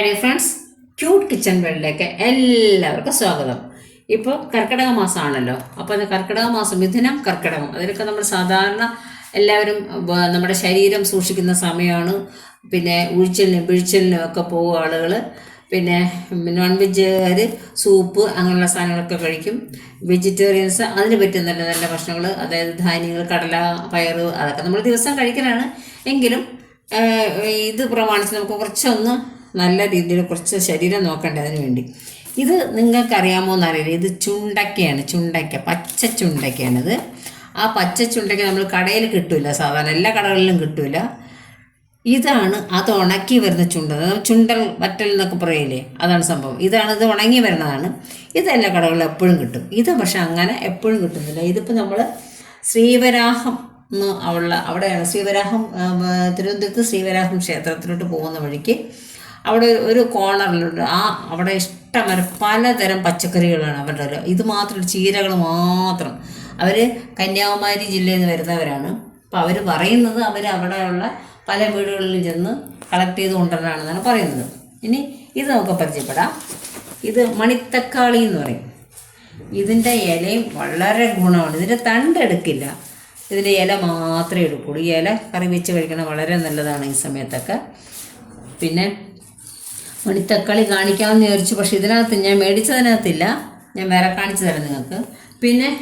Hi dear friends cute kitchen വേൾഡിലേക്ക് എല്ലാവർക്കും സ്വാഗതം. ഇപ്പോൾ കർക്കിടക മാസമാണല്ലോ. അപ്പോൾ അത് കർക്കിടക മാസം മിഥുനം കർക്കിടകം. അതിലൊക്കെ നമ്മൾ സാധാരണ എല്ലാവരും നമ്മുടെ ശരീരം സൂക്ഷിക്കുന്ന സമയമാണ്. പിന്നെ ഉഴിച്ചലിനും പിഴിച്ചലിനും ഒക്കെ പോകും ആളുകൾ പിന്നെ നോൺ വെജുകാർ സൂപ്പ് അങ്ങനെയുള്ള സാധനങ്ങളൊക്കെ കഴിക്കും. വെജിറ്റേറിയൻസ് അതിന് പറ്റിയ നല്ല നല്ല ഭക്ഷണങ്ങൾ അതായത് ധാന്യങ്ങൾ കടല പയറ് അതൊക്കെ നമ്മൾ ദിവസം കഴിക്കലാണ്. എങ്കിലും ഇത് പ്രമാണിച്ച് നമുക്ക് കുറച്ചൊന്ന് നല്ല രീതിയിൽ കുറച്ച് ശരീരം നോക്കണ്ടേ അതിന് വേണ്ടി. ഇത് നിങ്ങൾക്കറിയാമോ എന്നറിയില്ല. ഇത് ചുണ്ടക്കയാണ് ചുണ്ടക്ക പച്ച ചുണ്ടക്കയാണിത്. ആ പച്ച ചുണ്ടക്ക നമ്മൾ കടയിൽ കിട്ടില്ല സാധാരണ എല്ലാ കടകളിലും കിട്ടില്ല ഇതാണ് അത് ഉണക്കി വരുന്ന ചുണ്ട. ചുണ്ടൽ വറ്റൽ എന്നൊക്കെ പറയില്ലേ? അതാണ് സംഭവം. ഇതാണ് ഇത് ഉണങ്ങി വരുന്നതാണ്. ഇത് എല്ലാ കടകളിലും എപ്പോഴും കിട്ടും. ഇത് പക്ഷെ അങ്ങനെ എപ്പോഴും കിട്ടുന്നില്ല. ഇതിപ്പോൾ നമ്മൾ ശ്രീവരാഹം എന്ന് ഉള്ള അവിടെയാണ്. ശ്രീവരാഹം തിരുവനന്തപുരത്ത് ശ്രീവരാഹം ക്ഷേത്രത്തിലോട്ട് പോകുന്ന വഴിക്ക് അവിടെ ഒരു കോർണറിലുണ്ട് ആ അവിടെ ഇഷ്ടം വരെ പലതരം പച്ചക്കറികളാണ് അവരുടെ ഇത് മാത്രം ചീരകൾ മാത്രം. അവർ കന്യാകുമാരി ജില്ലയിൽ നിന്ന് വരുന്നവരാണ്. അപ്പോൾ അവർ പറയുന്നത് അവർ അവിടെയുള്ള പല വീടുകളിൽ ചെന്ന് കളക്ട് ചെയ്ത് കൊണ്ടുവരാണെന്നാണ് പറയുന്നത്. ഇനി ഇത് നമുക്ക് പരിചയപ്പെടാം. ഇത് മണിത്തക്കാളി എന്ന് പറയും. ഇതിന്റെ ഇലയും വളരെ ഗുണമാണ്. ഇതിന്റെ തണ്ട് എടുക്കില്ല. ഇതിന്റെ ഇല മാത്രമേ എടുക്കുള്ളൂ. ഈ ഇല കറി വെച്ച് കഴിക്കണം വളരെ നല്ലതാണ് ഈ സമയത്തൊക്കെ. പിന്നെ മണിത്തക്കാളി കാണിക്കാമെന്ന് വിചാരിച്ചു. പക്ഷെ ഇതിനകത്ത് ഞാൻ മേടിച്ചതിനകത്തില്ല. ഞാൻ വേറെ കാണിച്ചു തരാം നിങ്ങൾക്ക്. പിന്നെ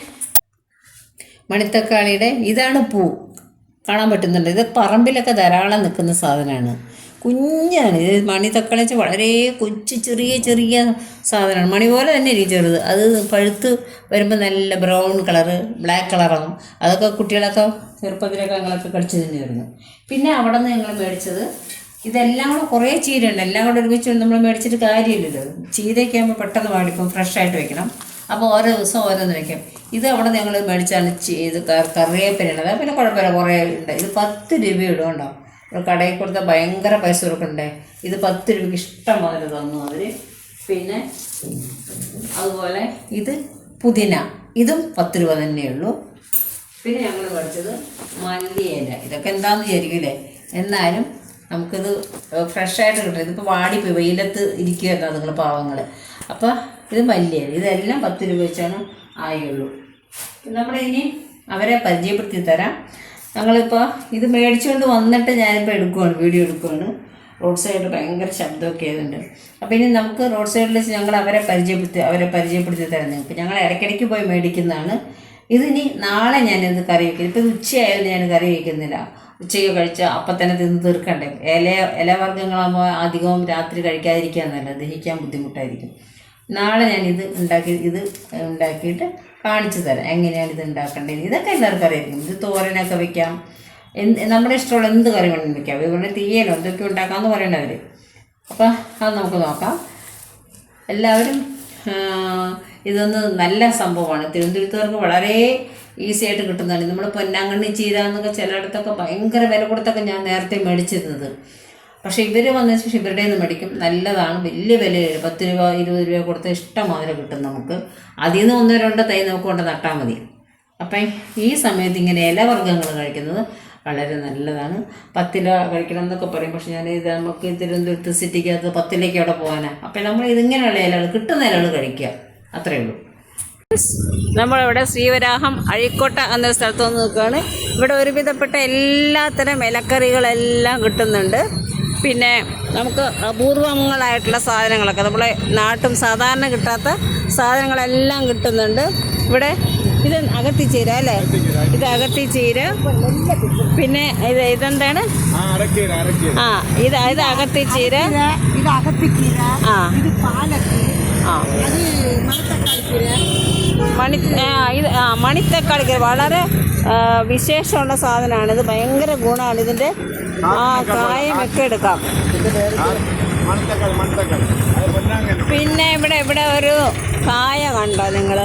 മണിത്തക്കാളിയുടെ ഇതാണ് പൂ. കാണാൻ പറ്റുന്നുണ്ട്. ഇത് പറമ്പിലൊക്കെ ധാരാളം നിൽക്കുന്ന സാധനമാണ്. കുഞ്ഞാണ്. ഇത് മണിത്തക്കാളി വെച്ചാൽ വളരെ കൊച്ചു ചെറിയ ചെറിയ സാധനമാണ്. മണി പോലെ തന്നെ ഇരിക്കും ചെറുത്. അത് പഴുത്ത് വരുമ്പോൾ നല്ല ബ്രൗൺ കളറ് ബ്ലാക്ക് കളറാകും. അതൊക്കെ കുട്ടികളൊക്കെ ചെറുപ്പത്തിലൊക്കെ ഞങ്ങളൊക്കെ കളിച്ചു തന്നെയായിരുന്നു. പിന്നെ അവിടെ നിന്ന് ഞങ്ങൾ മേടിച്ചത് ഇതെല്ലാം കൂടെ കുറേ ചീരയുണ്ട്. എല്ലാം കൂടെ ഒരുമിച്ച് നമ്മൾ മേടിച്ചിട്ട് കാര്യമില്ലല്ലോ. ചീരയൊക്കെ ആകുമ്പോൾ പെട്ടെന്ന് ഫ്രഷ് ആയിട്ട് വെക്കണം. അപ്പോൾ ഓരോ ദിവസം ഓരോന്ന് വെക്കും. ഇത് അവിടെ ഞങ്ങൾ മേടിച്ചാണ് ചെയ്ത് ഇത് ക- കറിവേപ്പിലാണ് പിന്നെ കുഴപ്പമില്ല കുറേ ഉണ്ട്. ഇത് പത്ത് രൂപ ഇടുകൊണ്ടോ കടയിൽ കൊടുത്താൽ ഭയങ്കര പൈസ കൊടുക്കണ്ടേ? ഇത് പത്ത് രൂപയ്ക്ക് ഇഷ്ടം പോലെ തന്നു അവർ പിന്നെ അതുപോലെ ഇത് പുതിന. ഇതും പത്ത് രൂപ തന്നെയുള്ളൂ പിന്നെ ഞങ്ങൾ മേടിച്ചത് മല്ലിയില. ഇതൊക്കെ എന്താണെന്ന് വിചാരിക്കില്ലേ എന്നാലും നമുക്കിത് ഫ്രഷായിട്ട് കിട്ടും. ഇതിപ്പോൾ വാടിപ്പോയി വെയിലത്ത് ഇരിക്കുകയല്ല നിങ്ങൾ പാവങ്ങൾ അപ്പോൾ ഇത് മല്ലിയ ഇതെല്ലാം പത്ത് രൂപ വെച്ചാണ് ആയുള്ളൂ. നമ്മളിനി അവരെ പരിചയപ്പെടുത്തി തരാം. ഞങ്ങളിപ്പോൾ ഇത് മേടിച്ചുകൊണ്ട് വന്നിട്ട് ഞാനിപ്പോൾ എടുക്കുവാണ് വീഡിയോ എടുക്കുവാണ്. റോഡ് സൈഡിൽ ഭയങ്കര ശബ്ദമൊക്കെ ആയതുണ്ട് അപ്പോൾ ഇനി നമുക്ക് റോഡ് സൈഡിൽ വെച്ച് ഞങ്ങൾ അവരെ പരിചയപ്പെടുത്തി അവരെ പരിചയപ്പെടുത്തി തരാം. നിങ്ങൾക്ക് ഞങ്ങൾ ഇടയ്ക്കിടയ്ക്ക് പോയി മേടിക്കുന്നതാണ്. ഇതിനി നാളെ ഞാനിത് കറി വയ്ക്കും ഇപ്പോൾ ഇത് ഉച്ചയായാലും ഞാൻ കറി വയ്ക്കുന്നില്ല ഉച്ചയ്ക്ക് കഴിച്ച അപ്പം തന്നെ തിന്ന് തീർക്കണ്ടേ? ഇല ഇലവർഗങ്ങളാകുമ്പോൾ അധികവും രാത്രി കഴിക്കാതിരിക്കുക എന്നല്ല ദഹിക്കാൻ ബുദ്ധിമുട്ടായിരിക്കും. നാളെ ഞാനിത് ഉണ്ടാക്കി ഇത് ഉണ്ടാക്കിയിട്ട് കാണിച്ചു തരാം. എങ്ങനെയാണ് ഇത് ഉണ്ടാക്കേണ്ടത്? ഇതൊക്കെ എല്ലാവർക്കും അറിയായിരിക്കും. ഇത് തോരനൊക്കെ വെക്കാം. എന്ത് നമ്മുടെ ഇഷ്ടമുള്ള എന്ത് കറി വേണമെങ്കിലും വെക്കാം. ഇതുകൊണ്ട് തീയലോ എന്തൊക്കെ ഉണ്ടാക്കാമെന്ന് പറയണവർ. അപ്പോൾ അത് നമുക്ക് നോക്കാം. എല്ലാവരും ഇതൊന്ന് നല്ല സംഭവമാണ്. തിരുവനന്തപുരത്തുകാർക്ക് വളരെ ഈസി ആയിട്ട് കിട്ടുന്നതാണ്. നമ്മൾ പൊന്നാങ്കണ്ണി ചീര എന്നൊക്കെ ചിലയിടത്തൊക്കെ ഭയങ്കര വില കൊടുത്തൊക്കെ ഞാൻ നേരത്തെ മേടിച്ചിരുന്നത്. പക്ഷേ ഇവർ വന്ന ശേഷം ഇവരുടെ നിന്ന് മേടിക്കും. നല്ലതാണ്. വലിയ വില പത്ത് രൂപ ഇരുപത് രൂപ കൊടുത്താൽ ഇഷ്ടം മാതിരി കിട്ടും നമുക്ക്. അതിൽ നിന്ന് ഒന്നോ രണ്ടോ തൈ നമുക്ക് കൊണ്ട് നട്ടാൽ മതി. അപ്പം ഈ സമയത്ത് ഇങ്ങനെ ഇലവർഗങ്ങൾ കഴിക്കുന്നത് വളരെ നല്ലതാണ്. പത്തില കഴിക്കണം എന്നൊക്കെ പറയും. പക്ഷെ ഞാൻ ഇത് നമുക്ക് തിരുവനന്തപുരത്ത് സിറ്റിക്കകത്ത് പത്തിലേക്ക് അവിടെ പോകാനാണ് അപ്പം നമ്മൾ ഇതിങ്ങനെയുള്ള ഇലകൾ കിട്ടുന്ന ഇലകൾ കഴിക്കുക. അത്രയേ ഉള്ളൂ. നമ്മളിവിടെ ശ്രീവരാഹം അഴിക്കോട്ട എന്ന സ്ഥലത്ത് വന്ന് നിൽക്കുകയാണ്. ഇവിടെ ഒരുവിധപ്പെട്ട എല്ലാത്തരം ഇലക്കറികളെല്ലാം കിട്ടുന്നുണ്ട്. പിന്നെ നമുക്ക് അപൂർവങ്ങളായിട്ടുള്ള സാധനങ്ങളൊക്കെ നമ്മളെ നാട്ടും സാധാരണ കിട്ടാത്ത സാധനങ്ങളെല്ലാം കിട്ടുന്നുണ്ട്. ഇവിടെ ഇത് അകത്തി ചീര അല്ലേ? ഇത് അകത്തി ചീര പിന്നെ ഇത് ഇതെന്താണ്? ആ ഇത് ഇത് അകത്തി ഇത് അകത്തിക്കീര. ആ. മണി ഇത് ആ മണിത്തക്കാളിക്ക് വളരെ വിശേഷമുള്ള സാധനമാണ്. ഇത് ഭയങ്കര ഗുണമാണ്. ഇതിന്റെ ആ കായമൊക്കെ എടുക്കാം. പിന്നെ ഇവിടെ ഇവിടെ ഒരു കായ കണ്ടോ നിങ്ങൾ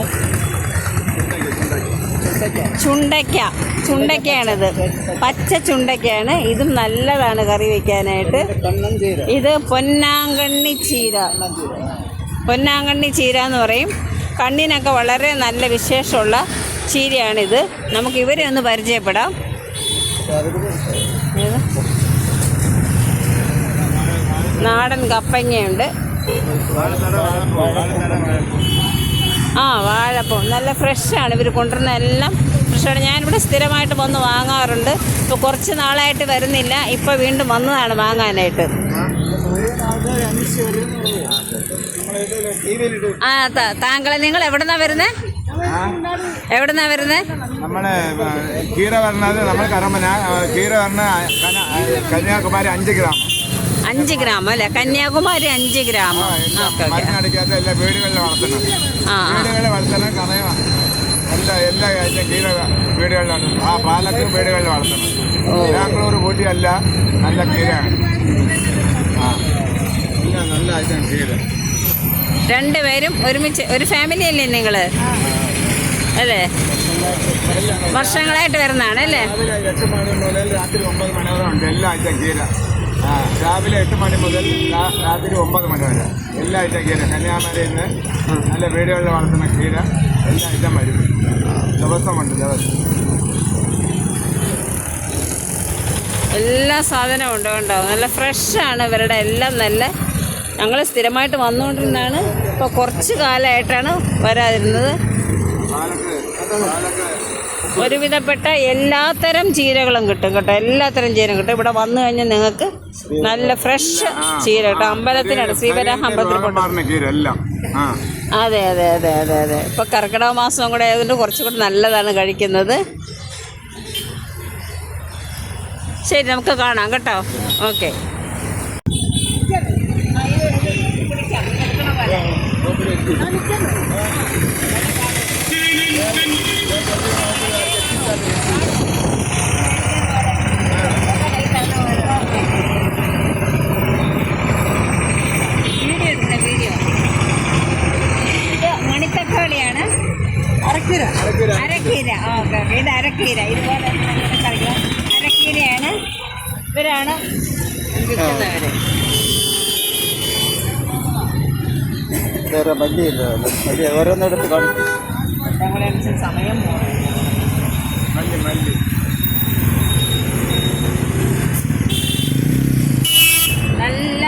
ചുണ്ടയ്ക്ക. ചുണ്ടയ്ക്കയാണിത്. പച്ച ചുണ്ടയ്ക്കയാണ്. ഇതും നല്ലതാണ് കറി ചീര ഇത് പൊന്നാങ്കണ്ണി ചീര. പൊന്നാങ്കണ്ണി ചീര എന്ന് പറയും. കണ്ണിനൊക്കെ വളരെ നല്ല വിശേഷമുള്ള ചീരയാണിത്. നമുക്ക് ഇവരെ ഒന്ന് പരിചയപ്പെടാം? നാടൻ കപ്പങ്ങയുണ്ട്. ആ വാഴപ്പം. നല്ല ഫ്രഷാണ്. ഇവർ കൊണ്ടുവരുന്ന എല്ലാം ഫ്രഷാണ്. ഞാനിവിടെ സ്ഥിരമായിട്ട് വന്ന് വാങ്ങാറുണ്ട്. ഇപ്പോൾ കുറച്ച് നാളായിട്ട് വരുന്നില്ല. ഇപ്പോൾ വീണ്ടും വന്നതാണ് വാങ്ങാനായിട്ട്. ആ താങ്കളെ നിങ്ങൾ എവിടെന്നാ വരുന്നത് എവിടെന്നാ വരുന്നത് നമ്മളെ കീര വരണത് നമ്മൾ കരമന കീര വരണ കന്യാകുമാരി അഞ്ച് ഗ്രാം. അഞ്ച് ഗ്രാം അല്ലേ? കന്യാകുമാരി അഞ്ച് ഗ്രാമം മരുന്നടിക്കാത്ത എല്ലാ വീടുകളിൽ വളർത്തുന്നത് ആ ആ. വീടുകളിൽ വളർത്തണം കറയ എല്ലാ എല്ലാ കീര വീടുകളിലാണ് ആ പാലക്ക് വീടുകളിൽ വളർത്തുന്നത് ബാംഗ്ലൂർ കൂട്ടിയല്ല നല്ല കീരയാണ് ആ പിന്നെ നല്ല ഐറ്റം കീര രണ്ടുപേരും ഒരുമിച്ച് ഒരു ഫാമിലി അല്ലേ നിങ്ങൾ അല്ലേ? വർഷങ്ങളായിട്ട് വരുന്നതാണ് അല്ലേ? രാവിലെ എട്ട് മണി മുതൽ രാത്രി ഒമ്പത് മണി വരെ ഉണ്ട്. എല്ലാ ഐറ്റം കീര. ആ രാവിലെ എട്ട് മണി മുതൽ രാത്രി ഒമ്പത് മണി വരെ. എല്ലാ ഐറ്റം കീര. കന്യാകുമാരിയിൽ നിന്ന് നല്ല വീടുകളിൽ വളർത്തുന്ന കീര. എല്ലാ ഐറ്റം വരും. ദിവസമുണ്ട് ദിവസം. എല്ലാ സാധനവും ഉണ്ട് കേട്ടോ നല്ല ഫ്രഷാണ് ഇവരുടെ എല്ലാം നല്ല ഞങ്ങൾ സ്ഥിരമായിട്ട് വന്നുകൊണ്ടിരുന്നാണ് ഇപ്പോൾ കുറച്ച് കാലമായിട്ടാണ് വരാതിരുന്നത്. ഒരുവിധപ്പെട്ട എല്ലാത്തരം ചീരകളും കിട്ടും കേട്ടോ. എല്ലാത്തരം ചീരയും കിട്ടും. ഇവിടെ വന്നു കഴിഞ്ഞാൽ നിങ്ങൾക്ക് നല്ല ഫ്രഷ് ചീര കേട്ടോ. അമ്പലത്തിനാണ് ശ്രീവരാഹ അമ്പലത്തിൽ അതെ അതെ അതെ അതെ അതെ. ഇപ്പോൾ കർക്കിടക മാസം കൂടെ ആയതുകൊണ്ട് കുറച്ചും കൂടി നല്ലതാണ് കഴിക്കുന്നത്. ശരി നമുക്ക് കാണാം കേട്ടോ. ഓക്കെ. മണിത്തക്കാളിയാണ്. അരക്കിര. അരക്കീര. Okay okay. ഇത് അരക്കീര. ഇതുപോലെ അരക്കീരയാണ്. ഇവരാണ് വിൽക്കുന്നവർ വേറെ വലിയ വലിയ ഓരോന്നെടുത്ത് കാണിക്കും. സമയം കൊടുക്കാലോ മല്ലി മല്ലി. നല്ല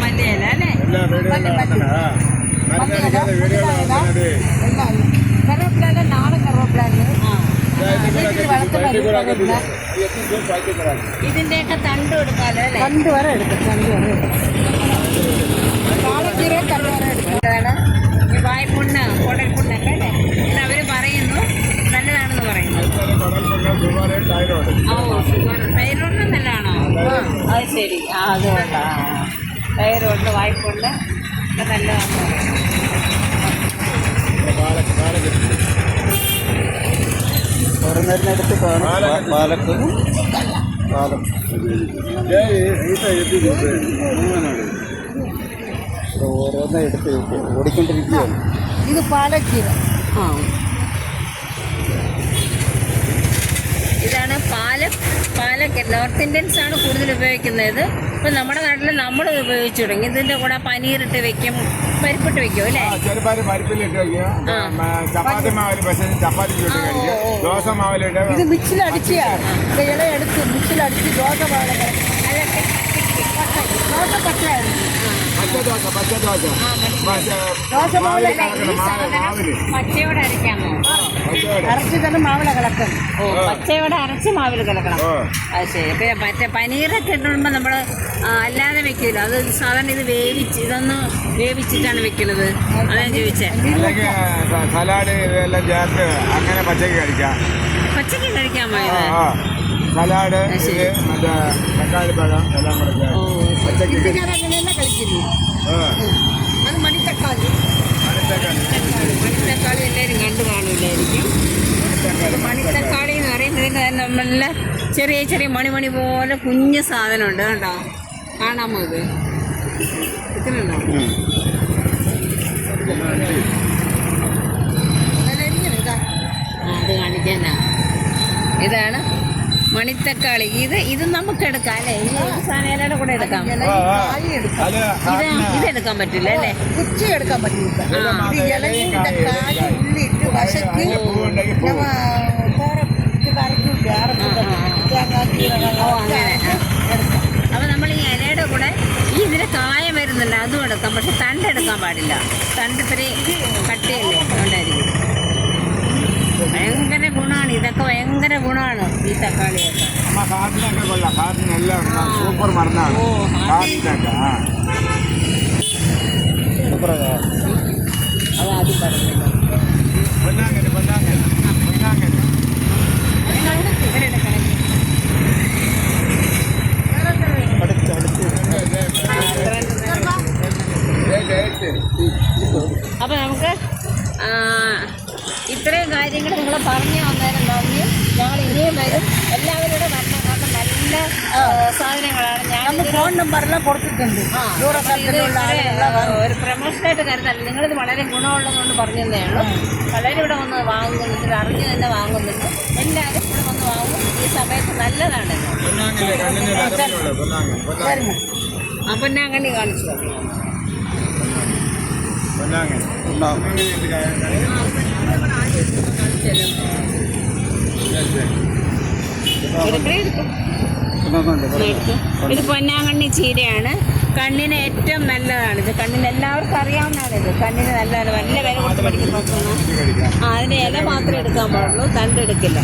മല്ലിയില അല്ലേ? കറിവേപ്പില നാടൻ കറിവേപ്പില ഇതിന്റെയൊക്കെ തണ്ട് കൊടുക്കാമല്ലോ അല്ലേ? രണ്ട് വരെ എടുക്കാം തണ്ട് വരെ എടുക്കും പാലക്കീര കറി വരെ എടുക്കും എന്താണ് ഈ വായ്പുണ്ണ് കുടൽപുണ്ണൊക്കെ അല്ലേ? എന്ന് അവർ പറയുന്നു നല്ലതാണെന്ന് പറയുന്നു. ഓ ഷുഗർ തൈറോയ്ഡ് നല്ലതാണോ? അത് ശരി. ആ അതുകൊണ്ടാണ് തൈറോയ്ഡ് വായ്പുണ്ട് ഒക്കെ നല്ലതാണെന്ന് പറയുന്നു. കാണും പാലക്ക് പാലം ഓരോന്നെ എടുത്ത് ഓടിക്കൊണ്ടിരിക്കുകയാണ്. ഇത് പാലക്കീര. ആ. ഇതാണ് പാലക് പാലക്ക് നോർത്ത് ഇന്ത്യൻസ് ആണ് കൂടുതൽ ഉപയോഗിക്കുന്നത്. ഇപ്പം നമ്മുടെ നാട്ടിൽ നമ്മൾ ഉപയോഗിച്ചു തുടങ്ങി. ഇതിന്റെ കൂടെ പനീറിട്ട് വെക്കും പരിപ്പിട്ട് വെക്കും അല്ലേ? ചെറുപാര് പരിപ്പിലിട്ട് വയ്ക്കുക ചപ്പാത്തി മാവിൽ പക്ഷേ ചപ്പാത്തി ദോശ മാവിലിട്ട് ഇത് മിക്സിലടിച്ചാ ഇത് ഇല എടുത്ത് മിക്സിലടിച്ച് ദോശ പോലെ ദോശ പച്ചയാണ് പച്ച ദോശ പച്ച ദോശ ദോശ മാവിലെ മാവിൽ പച്ചയോടെ അരയ്ക്കാമോ അരച്ച് തന്നെ മാവില കിടക്കും ഓ പച്ചയോടെ അരച്ച് മാവിൽ കലക്കണം. ഓ അത് ശരി. പിന്നെ മറ്റേ പനീറൊക്കെ ഇടുമ്പോൾ നമ്മൾ അല്ലാതെ വെക്കില്ല അത് സാധാരണ ഇത് വേവിച്ച് ഇതൊന്ന് വേവിച്ചിട്ടാണ് വെക്കുന്നത് അതാണ് ചോദിച്ചേ. അല്ലെങ്കിൽ സ- സലാഡ് ഇതെല്ലാം ചേർത്ത് അങ്ങനെ പച്ചക്ക് കഴിക്കാം. പച്ചക്ക് കഴിക്കാമോ ഇത്. സലാഡ് മറ്റേ തക്കാളി എല്ലാം കൂടെ ഓ ചേർത്ത് പച്ചക്ക് ഞാൻ അങ്ങനെയല്ല കഴിക്കുന്നു ആ. അത് മണിത്തക്കാളി. മണിത്തക്കാളി. എല്ലാവരും കണ്ടു കാണൂലായിരിക്കും ഇത് മണിത്തക്കാളി. എന്ന് പറയുന്നത് നമ്മളെ ചെറിയ ചെറിയ മണിമണി പോലെ കുഞ്ഞു സാധനമുണ്ട് കണ്ടോ? കാണാമോ ഇത്? കിട്ടുന്നുണ്ടോ ഉം. അതിലരിഞ്ഞത് ഇതാ. ആ അത് കാണിക്കാനാ ഇതാണ് മണിത്തക്കാളി. ഇത് ഇത് നമുക്ക് എടുക്കാം അല്ലെ? സാധനയുടെ കൂടെ എടുക്കാം. ഇത് ഇതെടുക്കാൻ പറ്റില്ല അല്ലെ? കുച്ചി എടുക്കാൻ പറ്റില്ല. ഉള്ളിട്ട് വശക്ക് അപ്പൊ നമ്മൾ ഈ ഇലയുടെ കൂടെ ഈ ഇതിന് കായം വരുന്നില്ല അതും എടുക്കാം. പക്ഷെ തണ്ട് എടുക്കാൻ പാടില്ല. തണ്ട് ഇത്രയും കട്ടിയല്ലേ? അതുകൊണ്ടായിരിക്കും. ഭയങ്കര ഗുണമാണ് ഇതൊക്കെ ഭയങ്കര ഗുണമാണ് ഈ തക്കാളിയൊക്കെ. അമ്മ ഹാർട്ടിനൊക്കെ കൊള്ളാം. ഹാർട്ടിനെല്ലാം ഉണ്ട്. സൂപ്പർ മരുന്നാണ് ഓ, ഹാർട്ടിനൊക്കെ ആ. അത് ആദ്യം പറഞ്ഞു പൊന്നാങ്കന് പൊന്നാങ്കന് പൊന്നാങ്കന് ഇവരെടുക്കണം അപ്പോൾ നമുക്ക് ആ, ഇത്രയും കാര്യങ്ങൾ നിങ്ങൾ പറഞ്ഞു തന്നതിന് നന്ദി ഞങ്ങൾ ഇനിയും വരും എല്ലാവരും ഇവിടെ വരണം കാരണം നല്ല ആ, സാധനങ്ങളാണ് ഫോൺ നമ്പറെല്ലാം കൊടുത്തിട്ടുണ്ട്. ഒരു പ്രൊമോഷനായിട്ട് കരുതല്ല നിങ്ങളിത് വളരെ ഗുണമുള്ളതുകൊണ്ട് പറഞ്ഞതേ ഉള്ളൂ. പലരും ഇവിടെ വന്ന് വാങ്ങുന്നുണ്ട്. അറിഞ്ഞു തന്നെ വാങ്ങുന്നുണ്ട്. എല്ലാവരും ഇവിടെ വന്ന് വാങ്ങും. ഈ സമയത്ത് നല്ലതാണ്. ആ പൊന്നാങ്കണ്ണി ഞാൻ കണ്ണി കാണിച്ചു തരാം. ഇത് പൊന്നാങ്കണ്ണി ചീരയാണ്. കണ്ണിന് ഏറ്റവും നല്ലതാണ് ഇത്. കണ്ണിന് എല്ലാവർക്കും അറിയാവുന്നതാണ് ഇത്. കണ്ണിന് നല്ലതാണ്. നല്ല വില കൊടുത്ത് പഠിക്കുന്ന അതിന് ഇല മാത്രമേ എടുക്കാൻ പാടുള്ളൂ. തണ്ടെടുക്കില്ല